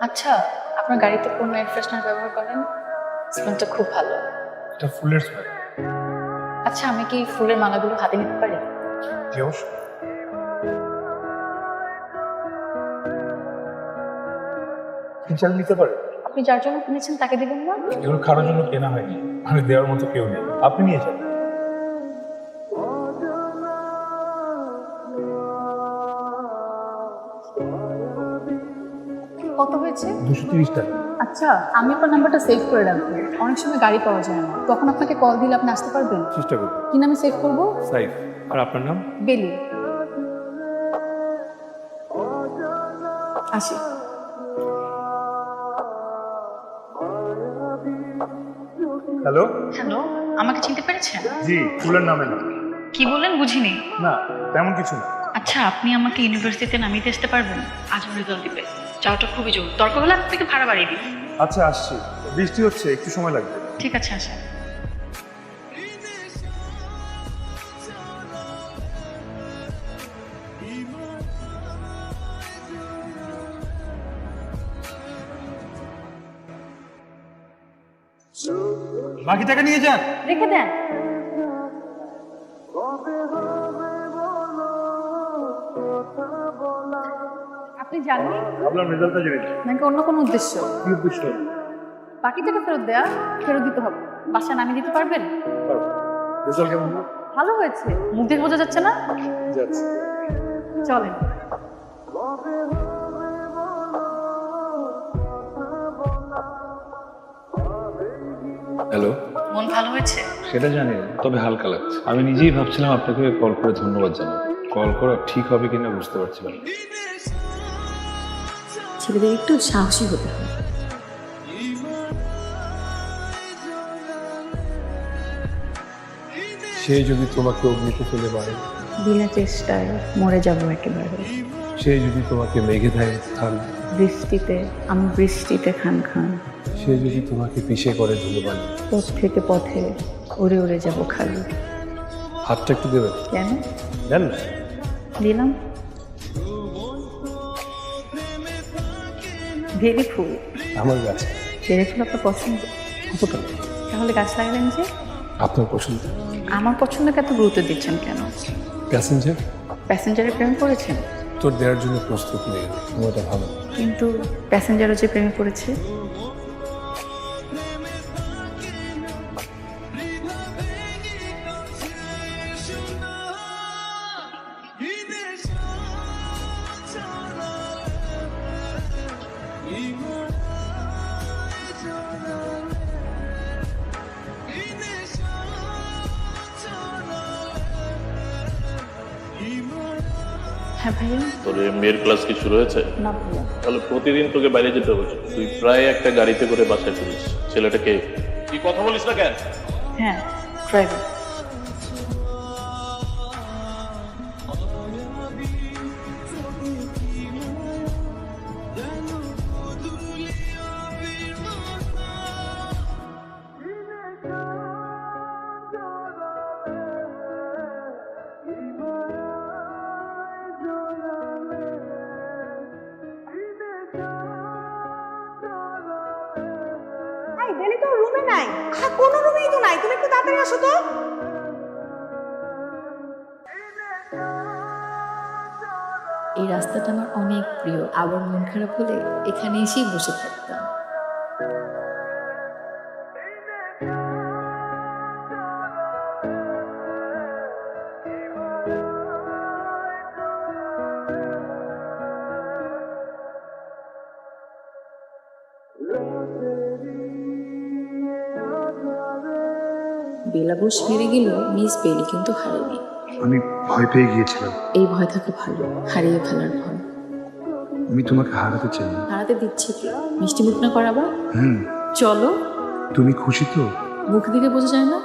আচ্ছা আপনার গাড়িতে কোন এয়ার ফ্রেশনার ব্যবহার করেন? স্মেলটা খুব ভালো। এটা ফুলের স্মেল আচ্ছা আমি কি ফুলের মালাগুলো হাতে নিতে পারি? জি চাল নিতে পারে? আপনি যার জন্য কিনেছেন তাকে দিবেন না? এগুলো কারোর জন্য কেনা হয়নি। মানে দেওয়ার মতো কেউ নেই। আপনি নিয়ে যান। কত হয়েছে? দুশো তিরিশ টাকা আচ্ছা আমি আপনার নাম্বারটা সেভ করে রাখব। অনেক সময় গাড়ি পাওয়া যায় না। তখন আপনাকে কল দিলে আপনি আসতে পারবেন? চেষ্টা করব। কি নামে সেভ করব? সাইফ। আর আপনার নাম? বেলি। আসি। হ্যালো হ্যালো আমাকে চিনতে পেরেছেন? জি ফুলের নামে না কি বললেন বুঝিনি? না তেমন কিছু না। আচ্ছা আপনি আমাকে ইউনিভার্সিটিতে নামিয়ে আসতে পারবেন? আজ রেজাল্ট দিবে। যাওয়াটা খুবই জরুরি। দরকার হলে আপনাকে ভাড়া বাড়িয়ে দিই। আচ্ছা আসছি। বৃষ্টি হচ্ছে একটু সময় লাগবে। ঠিক আছে আসেন। বাকি টাকা নিয়ে যান। রেখে দেন। আপনি জানেন? ভাবলাম রেজাল্টটা জেনে নাকি অন্য কোনো উদ্দেশ্য? কি উদ্দেশ্য? বাকি টাকা ফেরত দেয়া ফেরত দিতে হবে। বাসা নামিয়ে দিতে পারবেন? রেজাল্ট কেমন ভালো হয়েছে। মুখ দেখে বোঝা যাচ্ছে না? যাচ্ছে। চলেন। হ্যালো। মন ভালো হয়েছে? সেটা জানি তবে হালকা লাগছে। আমি নিজেই ভাবছিলাম আপনাকে কল করে ধন্যবাদ জানাব। কল করা ঠিক হবে কিনা বুঝতে পারছিলাম না। ছেলেদের একটু সাহসী হতে হবে। সে যদি তোমাকে অগ্নিতে ফেলে মারে বিনা চেষ্টায় মরে যাব একেবারে। সে যদি তোমাকে মেঘে দেয় স্থান বৃষ্টিতে আমি বৃষ্টিতে খান খান। সে যদি তোমাকে পিষে করে ধুলো বানি পথ থেকে পথে উড়ে উড়ে যাব খালি। হাতটা একটু দেবেন কেন? দেন দিলাম। ভেরি ফুল। আমার গাছ। ভেরি ফুল আপনার পছন্দ? কতটা তাহলে গাছ লাগালেন যে? আপনার পছন্দ? আমার পছন্দকে এত গুরুত্ব দিচ্ছেন কেন? প্যাসেঞ্জার? প্যাসেঞ্জারের প্রেম করেছেন তোর দেওয়ার জন্য প্রস্তুত নেই সময়টা ভালো। কিন্তু প্যাসেঞ্জারও যে প্রেমে পড়েছে? হ্যাঁ ভাইয়া। তোর এমবিএর ক্লাস কি শুরু হয়েছে? না ভাইয়া। তাহলে প্রতিদিন তোকে বাইরে যেতে হবে। তুই প্রায় একটা গাড়িতে করে বাসায় ফিরিস। ছেলেটাকে কি? কথা বলিস না কেন? হ্যাঁ ড্রাইভার বেলি তো রুমে নাই। আহা, কোনো রুমেই তো নাই। তুমি একটু তাড়াতাড়ি আসো তো। এই রাস্তাটা আমার অনেক প্রিয়। আবার মন খারাপ হলে এখানে এসেই বসে থাকতাম। বেলাবোস হেরে গেল মিস বেলি কিন্তু হারেনি। আমি ভয় পেয়ে গিয়েছিলাম। এই ভয় থাকে ভালো হারিয়ে ফেলার ভয়। আমি তোমাকে হারাতে চাই। না হারাতে দিচ্ছে কি? মিষ্টি মুখ না করাবা? হুম। চলো। তুমি খুশি তো? মুখ দিকে বোঝা যায় না?